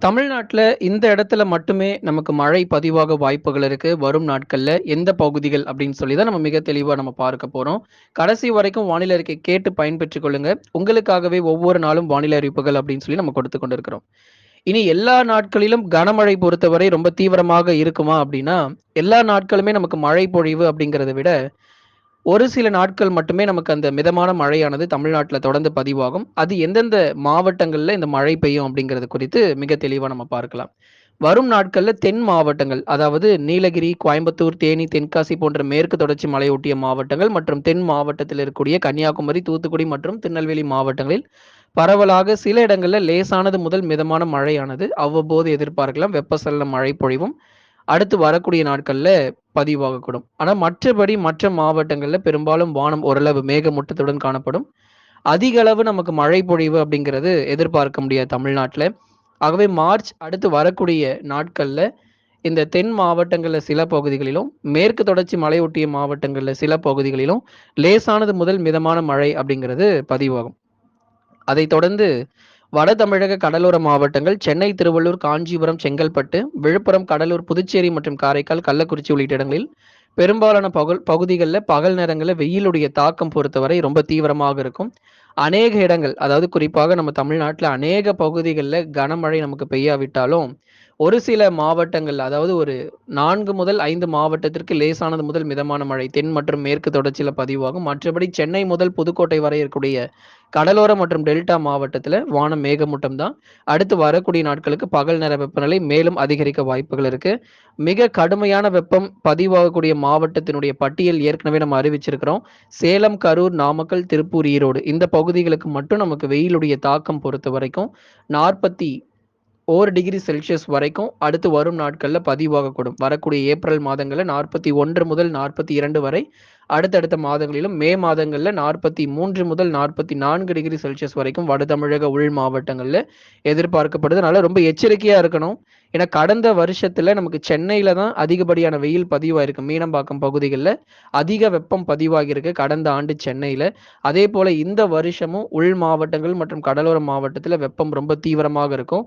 தமிழ்நாட்டில் இந்த இடத்துல மட்டுமே நமக்கு மழை பதிவாக வாய்ப்புகள் இருக்கு. வரும் நாட்களில் எந்த பகுதிகள் அப்படின்னு சொல்லி தான் நம்ம மிக தெளிவாக நம்ம பார்க்க போறோம். கடைசி வரைக்கும் வானிலை அறிக்கை கேட்டு பயன்பெற்றுக் கொள்ளுங்க. உங்களுக்காகவே ஒவ்வொரு நாளும் வானிலை அறிவிப்புகள் அப்படின்னு சொல்லி நம்ம கொடுத்துக் கொண்டிருக்கிறோம். இனி எல்லா நாட்களிலும் கனமழை பொறுத்தவரை ரொம்ப தீவிரமாக இருக்குமா அப்படின்னா, எல்லா நாட்களுமே நமக்கு மழை பொழிவு அப்படிங்கிறத விட, ஒரு சில நாட்கள் மட்டுமே நமக்கு அந்த மிதமான மழையானது தமிழ்நாட்டில் தொடர்ந்து பதிவாகும். அது எந்தெந்த மாவட்டங்களில் இந்த மழை பெய்யும் அப்படிங்கிறது குறித்து மிக தெளிவாக நம்ம பார்க்கலாம். வரும் நாட்களில் தென் மாவட்டங்கள், அதாவது நீலகிரி, கோயம்புத்தூர், தேனி, தென்காசி போன்ற மேற்கு தொடர்ச்சி மலையொட்டிய மாவட்டங்கள் மற்றும் தென் மாவட்டத்தில் இருக்கக்கூடிய கன்னியாகுமரி, தூத்துக்குடி மற்றும் திருநெல்வேலி மாவட்டங்களில் பரவலாக சில இடங்களில் லேசானது முதல் மிதமான மழையானது அவ்வப்போது எதிர்பார்க்கலாம். வெப்பசலன மழை பொழிவும் அடுத்து வரக்கூடிய நாட்களில் பதிவாகக்கூடும். ஆனால் மற்றபடி மற்ற மாவட்டங்களில் பெரும்பாலும் வானம் ஓரளவு மேகமூட்டத்துடன் காணப்படும். அதிக அளவு நமக்கு மழை பொழிவு அப்படிங்கிறது எதிர்பார்க்க முடியாது தமிழ்நாட்டில் ஆகவே மார்ச் அடுத்து வரக்கூடிய நாட்களில் இந்த தென் மாவட்டங்களில் சில பகுதிகளிலும், மேற்கு தொடர்ச்சி மலையொட்டிய மாவட்டங்களில் சில பகுதிகளிலும் லேசானது முதல் மிதமான மழை அப்படிங்கிறது பதிவாகும். அதைத் தொடர்ந்து வட தமிழக கடலோர மாவட்டங்கள் சென்னை, திருவள்ளூர், காஞ்சிபுரம், செங்கல்பட்டு, விழுப்புரம், கடலூர், புதுச்சேரி மற்றும் காரைக்கால், கள்ளக்குறிச்சி உள்ளிட்ட இடங்களில் பெரும்பாலான பகல் பகுதிகளில் பகல் நேரங்களில் வெயிலுடைய தாக்கம் பொறுத்தவரை ரொம்ப தீவிரமாக இருக்கும். அநேக இடங்கள் அதாவது குறிப்பாக நம்ம தமிழ்நாட்டில் அநேக பகுதிகளில் கனமழை நமக்கு பெய்யாவிட்டாலும், ஒரு சில மாவட்டங்கள் அதாவது ஒரு நான்கு முதல் ஐந்து மாவட்டத்திற்கு லேசானது முதல் மிதமான மழை தென் மற்றும் மேற்கு தொடர்ச்சியில் பதிவாகும். மற்றபடி சென்னை முதல் புதுக்கோட்டை வரை இருக்கக்கூடிய கடலோர மற்றும் டெல்டா மாவட்டத்தில் வானம் மேகமூட்டம் தான். அடுத்து வரக்கூடிய நாட்களுக்கு பகல் நேர வெப்பநிலை மேலும் அதிகரிக்க வாய்ப்புகள் இருக்கு. மிக கடுமையான வெப்பம் பதிவாகக்கூடிய மாவட்டத்தினுடைய பட்டியல் ஏற்கனவே நம்ம அறிவிச்சிருக்கிறோம். சேலம், கரூர், நாமக்கல், திருப்பூர், ஈரோடு இந்த பகுதிகளுக்கு மட்டும் நமக்கு வெயிலுடைய தாக்கம் பொறுத்த வரைக்கும் நாற்பத்தி ஒரு டிகிரி செல்சியஸ் வரைக்கும் அடுத்து வரும் நாட்களில் பதிவாகக்கூடும். வரக்கூடிய ஏப்ரல் மாதங்களில் நாற்பத்தி ஒன்று முதல் 42 வரை, அடுத்தடுத்த மாதங்களிலும் மே மாதங்களில் நாற்பத்தி மூன்று முதல் 44 டிகிரி செல்சியஸ் வரைக்கும் வட தமிழக உள் மாவட்டங்களில் எதிர்பார்க்கப்படுது. அதனால ரொம்ப எச்சரிக்கையாக இருக்கணும். ஏன்னா கடந்த வருஷத்தில் நமக்கு சென்னையில் தான் அதிகப்படியான வெயில் பதிவாயிருக்கு. மீனம்பாக்கம் பகுதிகளில் அதிக வெப்பம் பதிவாகியிருக்கு கடந்த ஆண்டு சென்னையில் அதே போல் இந்த வருஷமும் உள் மாவட்டங்கள் மற்றும் கடலோர மாவட்டத்தில் வெப்பம் ரொம்ப தீவிரமாக இருக்கும்.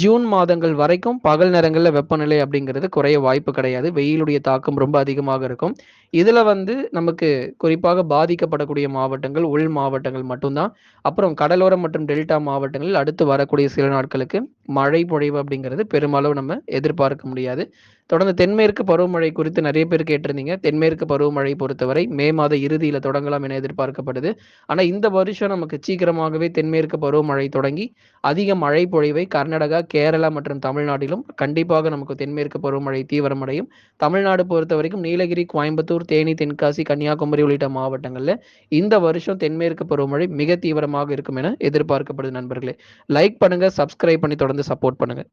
ஜூன் மாதங்கள் வரைக்கும் பகல் நேரங்களில் வெப்பநிலை அப்படிங்கிறது குறைய வாய்ப்பு கிடையாது. வெயிலுடைய தாக்கம் ரொம்ப அதிகமாக இருக்கும். இதில் வந்து நமக்கு குறிப்பாக பாதிக்கப்படக்கூடிய மாவட்டங்கள் உள் மாவட்டங்கள் மட்டும்தான் அப்புறம் கடலோரம் மற்றும் டெல்டா மாவட்டங்களில் அடுத்து வரக்கூடிய சில நாட்களுக்கு மழை பொழிவு அப்படிங்கிறது பெருமளவு நம்ம எதிர்பார்க்க முடியாது. தொடர்ந்து தென்மேற்கு பருவமழை குறித்து நிறைய பேர் கேட்டிருந்தீங்க. தென்மேற்கு பருவமழை பொறுத்தவரை மே மாத இறுதியில தொடங்கலாம் என எதிர்பார்க்கப்படுது. ஆனா இந்த வருஷம் நமக்கு சீக்கிரமாகவே தென்மேற்கு பருவமழை தொடங்கி அதிக மழை பொழிவை கர்நாடகா, கேரளா மற்றும் தமிழ்நாட்டிலும் கண்டிப்பாக நமக்கு தென்மேற்கு பருவமழை தீவிரமடையும். தமிழ்நாடு பொறுத்த வரைக்கும் நீலகிரி, கோயம்புத்தூர், தேனி, தென்காசி, கன்னியாகுமரி உள்ளிட்ட மாவட்டங்கள்ல இந்த வருஷம் தென்மேற்கு பருவமழை மிக தீவிரமாக இருக்கும் என எதிர்பார்க்கப்படுது நண்பர்களே. லைக் பண்ணுங்க, சப்ஸ்கிரைப் பண்ணி தொடர்ந்து சப்போர்ட் பண்ணுங்க.